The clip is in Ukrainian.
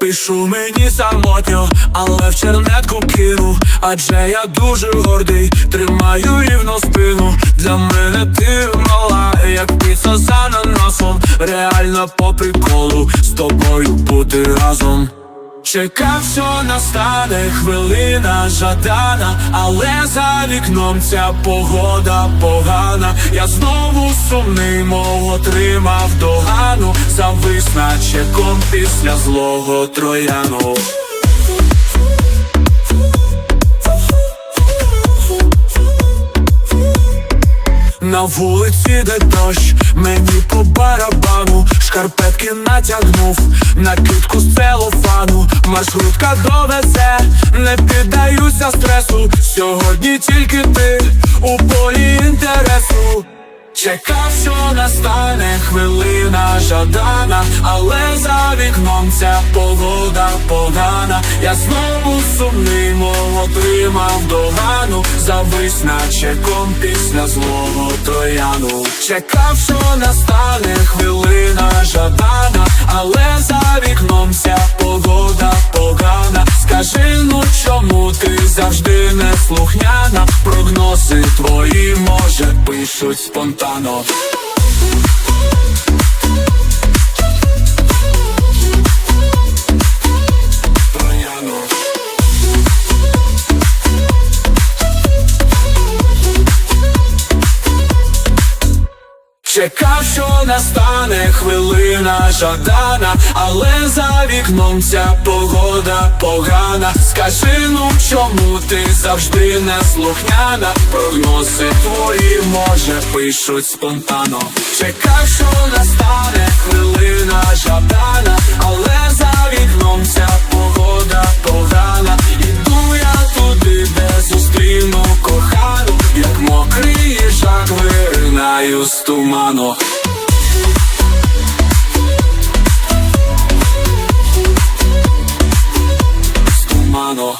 Пишу мені самотньо, але в чернетку кину. Адже я дуже гордий, тримаю рівно спину. Для мене ти мала, як піца за ананасом Реально по приколу з тобою бути разом Чекав, що настане хвилина жадана, але за вікном ця погода погана. Я знову сумний, мов отримав догану, завис наче після злого трояну. На вулиці де дощ, мені по барабану, шкарпетки натягнув, накидку з целофану, маршрутка довезе, не піддаюся стресу. Сьогодні тільки ти у полі інтересу. Чекав, що настане хвилина жадана, але за вікном ця погода погана. Я знову сумний, мов отримав догану, завис наче ком після злого трояну. Чекав, що настане хвилина жадана, але за вікном завжди не слухняна? Прогнози твої, може, пишуть спонтанно. Чекав, що настане хвилина жадана, але за вікном ця погода погана. Скажи, ну чому ти завжди не слухняна? Прогнози твої, може, пишуть спонтанно. Чекав, що настане хвилина їжак виринаю з туману. З туману.